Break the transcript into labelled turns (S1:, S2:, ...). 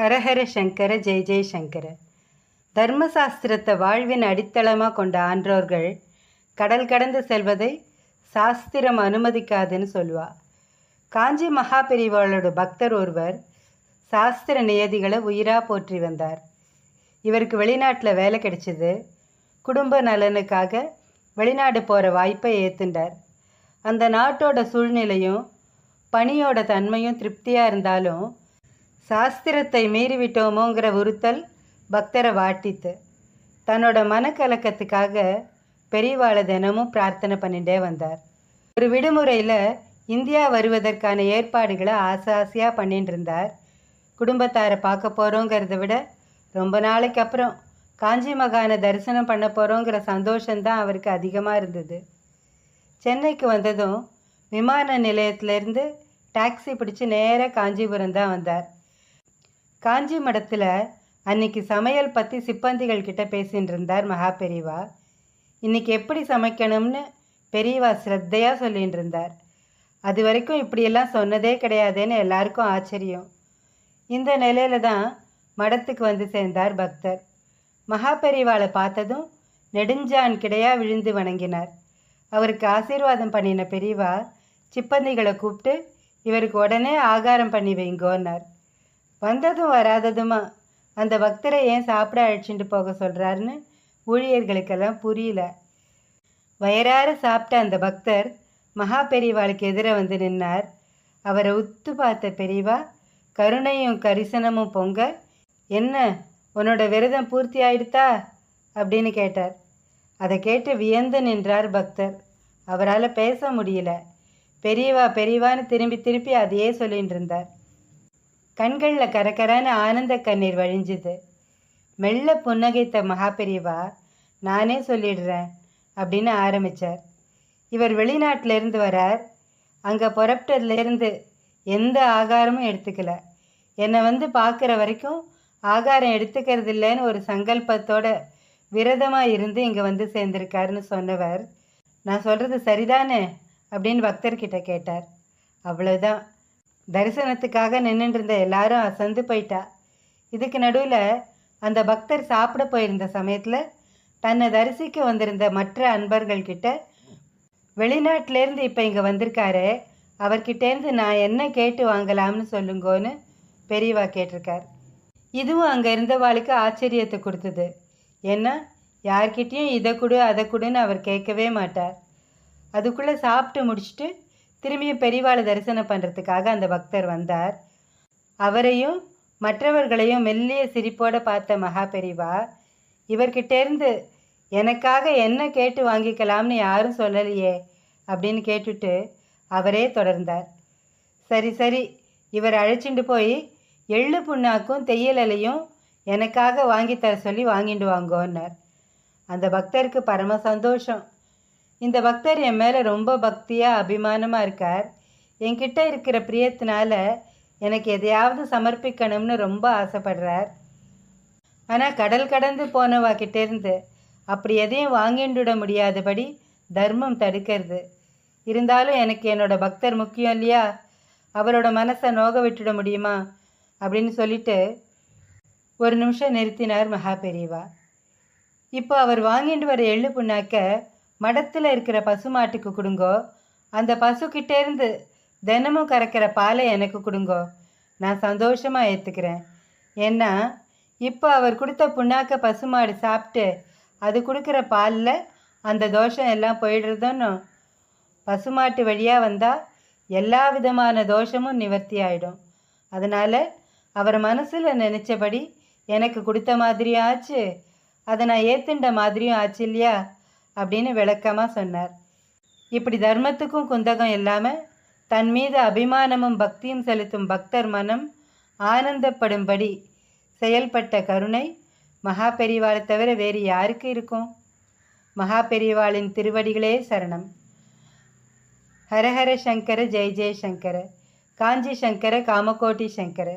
S1: ஹரஹர சங்கர ஜெய் ஜெய்சங்கர தர்மசாஸ்திரத்தை வாழ்வின் அடித்தளமாக கொண்ட ஆன்றோர்கள் கடல் கடந்து செல்வதை சாஸ்திரம் அனுமதிக்காதுன்னு சொல்லுவா. காஞ்சி மகாபெரிவாளோட பக்தர் ஒருவர் சாஸ்திர நியதிகளை உயிராக போற்றி வந்தார். இவருக்கு வெளிநாட்டில் வேலை கிடைச்சிது. குடும்ப நலனுக்காக வெளிநாடு போகிற வாய்ப்பை ஏற்றுண்டார் அந்த நாட்டோட சூழ்நிலையும் பணியோட தன்மையும் திருப்தியாக இருந்தாலும் சாஸ்திரத்தை மீறிவிட்டோமோங்கிற உறுத்தல் பக்தரை வாட்டித்து தன்னோட மனக்கலக்கத்துக்காக பெரியவாளை தினமும் பிரார்த்தனை பண்ணிட்டே வந்தார். ஒரு விடுமுறையில் இந்தியா வருவதற்கான ஏற்பாடுகளை ஆசை ஆசையாக பண்ணிட்டு இருந்தார். குடும்பத்தாரை பார்க்க போகிறோங்கிறத விட ரொம்ப நாளைக்கு அப்புறம் காஞ்சி மகானை தரிசனம் பண்ண போகிறோங்கிற சந்தோஷம்தான் அவருக்கு அதிகமாக இருந்தது. சென்னைக்கு வந்ததும் விமான நிலையத்திலேருந்து டாக்ஸி பிடிச்சி நேராக காஞ்சிபுரம் தான் வந்தார். காஞ்சி மடத்தில் அன்னைக்கு சமையல் பற்றி சிப்பந்திகள் கிட்ட பேசின்னு இருந்தார் மகா பெரியவா இன்னைக்கு எப்படி சமைக்கணும்னு பெரியவா ஸ்ரத்தையாக சொல்லின்னு இருந்தார். அது வரைக்கும் இப்படியெல்லாம் சொன்னதே கிடையாதுன்னு எல்லாருக்கும் ஆச்சரியம். இந்த நிலையில தான் மடத்துக்கு வந்து சேர்ந்தார் பக்தர். மகா பெரியவாளை பார்த்ததும் நெடுஞ்சான் கிடையா விழுந்து வணங்கினார். அவருக்கு ஆசீர்வாதம் பண்ணின பெரியவா சிப்பந்திகளை கூப்பிட்டு இவருக்கு உடனே ஆகாரம் பண்ணி வைங்கோன்னார். வந்ததும் வராததுமா? அந்த பக்தரை ஏன் சாப்பிட அழைச்சிட்டு போக சொல்கிறாருன்னு ஊழியர்களுக்கெல்லாம் புரியல. வயிறார சாப்பிட்ட அந்த பக்தர் மகா பெரியவாளுக்கு எதிரே வந்து நின்னார். அவரை உத்து பார்த்த பெரியவா கருணையும் கரிசனமும் பொங்க. என்ன உன்னோட விரதம் பூர்த்தி ஆயிடுத்தா? அப்படின்னு கேட்டார். அதை கேட்டு வியந்து நின்றார் பக்தர். அவரால் பேச முடியல. பெரியவா பெரியவான்னு திரும்பி திருப்பி அதையே சொல்லிட்டு இருந்தார். கண்களில் கரகரான ஆனந்த கண்ணீர் வழிஞ்சுது. மெல்ல புன்னகைத்த மகாபெரியவா நானே சொல்லிடுறேன் அப்படின்னு ஆரம்பித்தார் இவர் வெளிநாட்டிலேருந்து வரார். அங்கே புறப்பட்டதுலேருந்து எந்த ஆகாரமும் எடுத்துக்கல. என்னை வந்து பார்க்குற வரைக்கும் ஆகாரம் எடுத்துக்கிறது இல்லைன்னு ஒரு சங்கல்பத்தோட விரதமாக இருந்து இங்கே வந்து சேர்ந்திருக்காருன்னு சொன்னவர். நான் சொல்கிறது சரிதானே? அப்படின்னு பக்தர்கிட்ட கேட்டார். அவ்வளோதான் தரிசனத்துக்காக நின்றுருந்த இருந்த எல்லாரும் அசந்து போயிட்டா. இதுக்கு நடுவில் அந்த பக்தர் சாப்பிட போயிருந்த சமயத்தில் தன்னை தரிசிக்க வந்திருந்த மற்ற அன்பர்கள்கிட்ட வெளிநாட்டிலேருந்து இப்போ இங்கே வந்திருக்காரு அவர்கிட்டேருந்து நான் என்ன கேட்டு வாங்கலாம்னு சொல்லுங்கோன்னு பெரியவா கேட்டிருக்கார். இதுவும் அங்கே இருந்தவாளுக்கு ஆச்சரியத்தை கொடுத்தது. ஏன்னா யார்கிட்டேயும் இதை கொடு அதை கொடுன்னு அவர் கேட்கவே மாட்டார். அதுக்குள்ளே சாப்பிட்டு முடிச்சுட்டு திரும்பியும் பெரியவாளை தரிசனம் பண்ணுறதுக்காக அந்த பக்தர் வந்தார். அவரையும் மற்றவர்களையும் மெல்லிய சிரிப்போட பார்த்த மகா பெரிவா இவர்கிட்டேருந்து எனக்காக என்ன கேட்டு வாங்கிக்கலாம்னு யாரும் சொல்லலையே அப்படின்னு கேட்டுட்டு அவரே தொடர்ந்தார். சரி சரி இவர் அழைச்சிட்டு போய் எள்ளு புண்ணாக்கும் தெய்யலையும் எனக்காக வாங்கித்தர தர சொல்லி வாங்கிட்டு வாங்கோன்னார். அந்த பக்தருக்கு பரம சந்தோஷம். இந்த பக்தர் என் மேலே ரொம்ப பக்தியாக அபிமானமாக இருக்கார். என்கிட்ட இருக்கிற பிரியத்தினால எனக்கு எதையாவது சமர்ப்பிக்கணும்னு ரொம்ப ஆசைப்படுறார். ஆனால் கடல் கடந்து போனவா கிட்டேருந்து அப்படி எதையும் வாங்கிண்டுட முடியாதபடி தர்மம் தடுக்கிறது. இருந்தாலும் எனக்கு என்னோட பக்தர் முக்கியம் இல்லையா? அவரோட மனசை நோக விட்டுட முடியுமா? அப்படின்னு சொல்லிட்டு ஒரு நிமிஷம் நிறுத்தினார் மகா பெரியவா இப்போ அவர் வாங்கிட்டு வர எள்ளு புண்ணாக்க மடத்தில் இருக்கிற பசுமாட்டுக்கு கொடுங்கோ. அந்த பசுக்கிட்டேருந்து தினமும் கறக்கிற பாலை எனக்கு கொடுங்கோ. நான் சந்தோஷமாக ஏற்றுக்கிறேன் ஏன்னா இப்போ அவர் கொடுத்த புண்ணாக்க பசுமாடு சாப்பிட்டு அது கொடுக்குற பாலில் அந்த தோஷம் எல்லாம் போயிடுறதுன்னு பசுமாட்டு வழியாக வந்தால் எல்லா விதமான தோஷமும் நிவர்த்தி ஆகிடும் அதனால் அவர் மனசில் நினச்சபடி எனக்கு கொடுத்த மாதிரியும் ஆச்சு. அதை நான் ஏத்துண்ட மாதிரியும் ஆச்சு இல்லையா? அப்படின்னு விளக்கமாக சொன்னார். இப்படி தர்மத்துக்கும் குந்தகம் இல்லாமல் தன் மீது அபிமானமும் பக்தியும் செலுத்தும் பக்தர் மனம் ஆனந்தப்படும்படி செயல்பட்ட கருணை மகா பெரிவாளை தவிர வேறு யாருக்கு இருக்கும்? மகா பெரிவாளின் திருவடிகளே சரணம். ஹரஹர சங்கர ஜெய ஜெய சங்கர. காஞ்சி சங்கர காமகோட்டி சங்கர.